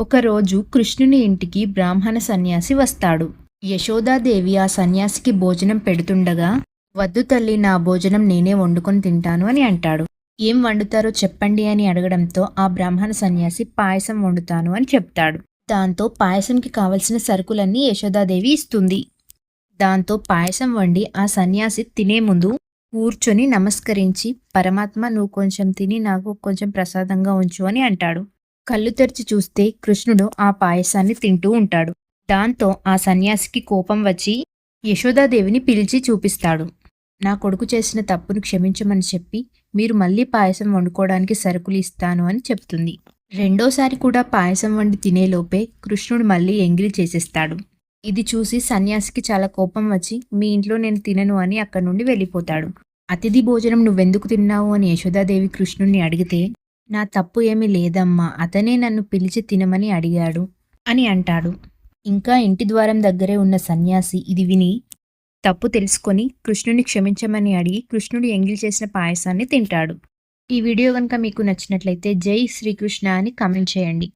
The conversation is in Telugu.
ఒకరోజు కృష్ణుని ఇంటికి బ్రాహ్మణ సన్యాసి వస్తాడు. యశోదాదేవి ఆ సన్యాసికి భోజనం పెడుతుండగా వద్దు తల్లి నా భోజనం నేనే వండుకొని తింటాను అని అంటాడు. ఏం వండుతారో చెప్పండి అని అడగడంతో ఆ బ్రాహ్మణ సన్యాసి పాయసం వండుతాను అని చెప్తాడు. దాంతో పాయసంకి కావలసిన సరుకులన్నీ యశోదాదేవి ఇస్తుంది. దాంతో పాయసం వండి ఆ సన్యాసి తినే ముందు కూర్చొని నమస్కరించి పరమాత్మ నువ్వు కొంచెం తిని నాకు కొంచెం ప్రసాదంగా ఉంచు అని అంటాడు. కళ్ళు తెరిచి చూస్తే కృష్ణుడు ఆ పాయసాన్ని తింటూ ఉంటాడు. దాంతో ఆ సన్యాసికి కోపం వచ్చి యశోదాదేవిని పిలిచి చూపిస్తాడు. నా కొడుకు చేసిన తప్పును క్షమించమని చెప్పి మీరు మళ్ళీ పాయసం వండుకోవడానికి సరుకులు ఇస్తాను అని చెప్తుంది. రెండోసారి కూడా పాయసం వండి తినేలోపే కృష్ణుడు మళ్ళీ ఎంగిలి చేసేస్తాడు. ఇది చూసి సన్యాసికి చాలా కోపం వచ్చి మీ ఇంట్లో నేను తినను అని అక్కడి నుండి వెళ్ళిపోతాడు. అతిథి భోజనం నువ్వెందుకు తిన్నావు అని యశోదాదేవి కృష్ణుణ్ణి అడిగితే నా తప్పు ఏమీ లేదమ్మా అతనే నన్ను పిలిచి తినమని అడిగాడు అని అంటాడు. ఇంకా ఇంటి ద్వారం దగ్గరే ఉన్న సన్యాసి ఇది విని తప్పు తెలుసుకొని కృష్ణుని క్షమించమని అడిగి కృష్ణుడు ఎంగిల్ చేసిన పాయసాన్ని తింటాడు. ఈ వీడియో కనుక మీకు నచ్చినట్లయితే జై శ్రీకృష్ణ అని కామెంట్ చేయండి.